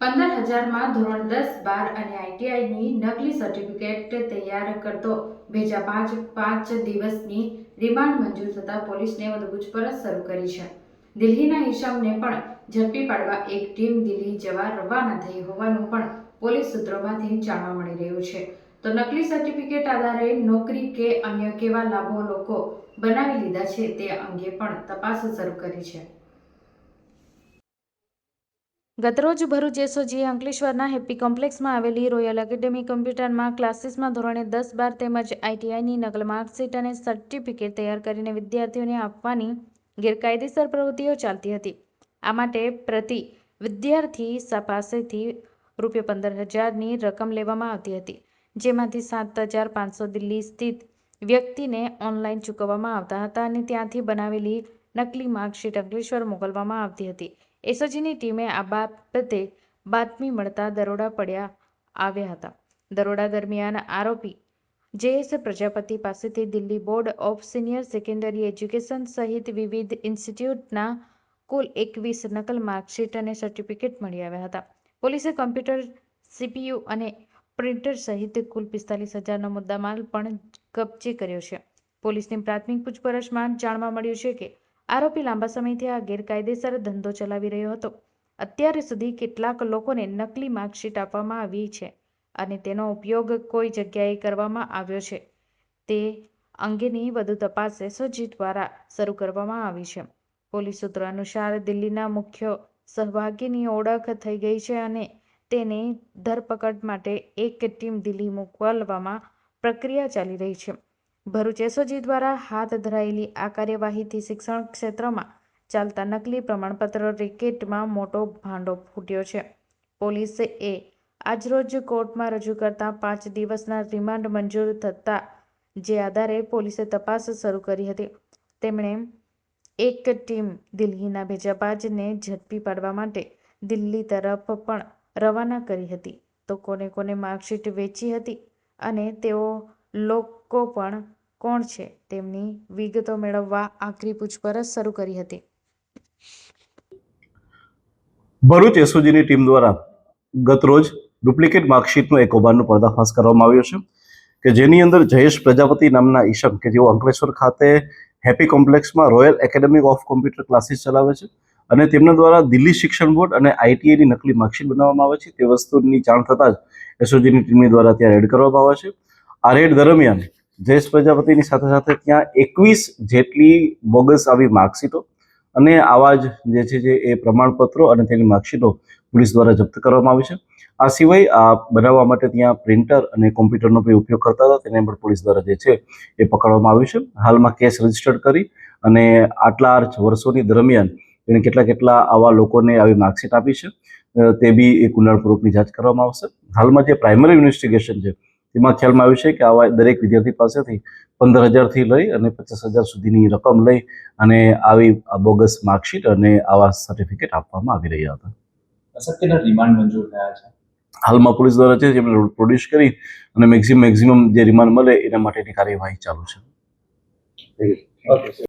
પંદર હજારમાં ધોરણ દસ, બાર અને આઈટીઆઈની નકલી સર્ટિફિકેટ તૈયાર કરતો. ભેજા પાંચ પાંચ દિવસની રિમાન્ડ મંજૂર થતાં પોલીસને વધુ પૂછપરછ શરૂ કરી છે. દિલ્હીના હિશામને પણ ઝડપી પાડવા એક ટીમ દિલ્હી જવા રવાના થઈ હોવાનું પણ પોલીસ સૂત્રોમાંથી જાણવા મળી રહ્યું છે. તો નકલી સર્ટિફિકેટ આધારે નોકરી કે અન્ય કેવા લાભો લોકો બનાવી લીધા છે તે અંગે પણ તપાસ શરૂ કરી છે. ગતરોજ ભરૂચ એસઓજીએ અંકલેશ્વરના હેપ્પી કોમ્પ્લેક્સમાં આવેલી રોયલ એકેડેમી કમ્પ્યુટરમાં ક્લાસીસમાં ધોરણે દસ બાર તેમજ આઈટીઆઈની નકલ માર્કશીટ અને સર્ટિફિકેટ તૈયાર કરીને વિદ્યાર્થીઓને આપવાની ગેરકાયદેસર પ્રવૃત્તિઓ ચાલતી હતી. આ માટે પ્રતિ વિદ્યાર્થી પાસેથી રૂપિયા પંદર હજારની રકમ લેવામાં આવતી હતી, જેમાંથી સાત હજાર પાંચસો દિલ્હી સ્થિત વ્યક્તિને ઓનલાઈન ચૂકવવામાં આવતા હતા અને ત્યાંથી બનાવેલી નકલી માર્કશીટ અંકલેશ્વર મોકલવામાં આવતી હતી. એસઓજીની ટીમે આ બાબતે બાતમી મળતા દરોડા પડ્યા આવ્યા હતા. દરોડા દરમિયાન આરોપી જેએસ પ્રજાપતિ પાસેથી Delhi board of senior secondary education સહિત વિવિધ ઇન્સ્ટિટ્યૂટના કુલ એકવીસ નકલ માર્કશીટ અને સર્ટિફિકેટ મળી આવ્યા હતા. પોલીસે કમ્પ્યુટર, સીપીયુ અને પ્રિન્ટર સહિત કુલ પિસ્તાલીસ હજારનો મુદ્દામાલ પણ કબજે કર્યો છે. પોલીસની પ્રાથમિક પૂછપરછમાં જાણવા મળ્યું છે કે આરોપી લાંબા સમયથી આ ગેરકાયદેસર ધંધો ચલાવી રહ્યો હતો. અત્યાર સુધી કેટલાક લોકોને નકલી માર્કશીટ આપવામાં આવી છે અને તેનો ઉપયોગ કોઈ જગ્યાએ કરવામાં આવ્યો છે. તે અંગેની વધુ તપાસ એસઓજી દ્વારા શરૂ કરવામાં આવી છે. પોલીસ સૂત્રો અનુસાર દિલ્હીના મુખ્ય સહભાગીની ઓળખ થઈ ગઈ છે અને તેની ધરપકડ માટે એક ટીમ દિલ્હી મોકલવામાં પ્રક્રિયા ચાલી રહી છે. ભરૂચ એસઓજી દ્વારા હાથ ધરાયેલી આ કાર્યવાહીથી શિક્ષણ ક્ષેત્રમાં ચાલતા નકલી પ્રમાણપત્ર રેકેટમાં મોટો ભાંડો ફૂટ્યો છે. પોલીસે એ આજરોજ કોર્ટમાં રજૂ કરતા પાંચ દિવસના રિમાન્ડ મંજૂર થતા જે આધારે પોલીસે તપાસ શરૂ કરી હતી. તેમણે એક ટીમ દિલ્હીના ભેજાબાજને ઝડપી પાડવા માટે દિલ્હી તરફ પણ રવાના કરી હતી. તો કોને કોને માર્કશીટ વેચી હતી અને તેઓ લોકો પણ કોણ છે? તેમની વિગતો મેળવવા આકરી પૂછપરછ શરૂ કરી હતી. ભરૂચ એસઓજીની ટીમ દ્વારા ગતરોજ ડુપ્લિકેટ માર્કશીટનો એક કૌભાંડનો પર્દાફાશ કરવામાં આવ્યો છે કે જેની અંદર જયેશ પ્રજાપતિ નામના ઈશમ, કે જેઓ અંકલેશ્વર ખાતે happy કોમ્પ્લેક્સમાં royal academy of computer classes ચલાવે છે અને તેમના દ્વારા દિલ્હી શિક્ષણ બોર્ડ અને આઈટીઆઈની નકલી માર્કશીટ બનાવવામાં આવે છે. તે વસ્તુની જાણ થતાં જ એસઓજીની ટીમની દ્વારા ત્યાં રેડ કરવામાં આવે છે. આ રેડ દરમિયાન જયેશ પ્રજાપતિની સાથે સાથે ત્યાં એકવીસ જેટલી બોગસ આવી માર્કશીટો અને આવા જ જે છે જે એ પ્રમાણપત્રો અને તેની માર્કશીટો પોલીસ દ્વારા જપ્ત કરવામાં આવી છે. આ સિવાય આ બનાવવા માટે ત્યાં પ્રિન્ટર અને કોમ્પ્યુટરનો પણ ઉપયોગ કરતા હતા. તેને પણ પોલીસ દ્વારા જે છે એ પકડવામાં આવ્યું છે. હાલમાં કેસ રજીસ્ટર્ડ કરી અને આટલા વર્ષોની દરમિયાન એણે કેટલા કેટલા આવા લોકોને આવી માર્કશીટ આપી છે તે બી એક ઊંડાણપૂર્વકની જાંચ કરવામાં આવશે. હાલમાં જે પ્રાઇમરી ઇન્વેસ્ટિગેશન છે તેમાં ખ્યાલમાં આવ્યું છે કે આવા દરેક વિદ્યાર્થી પાસેથી પંદર હજારથી લઈ અને પચાસ હજાર સુધીની રકમ લઈ અને આવી આ બોગસ માર્કશીટ અને આવા સર્ટિફિકેટ આપવામાં આવી રહ્યા હતા. કેટલા રિમાન્ડ મંજૂર થયા છે? હાલમાં પોલીસ દ્વારા છે જેમને પ્રોડ્યુસ કરી અને મેક્સિમમ મેક્સિમમ જે રિમાન્ડ મળે એના માટેની કાર્યવાહી ચાલુ છે. ઓકે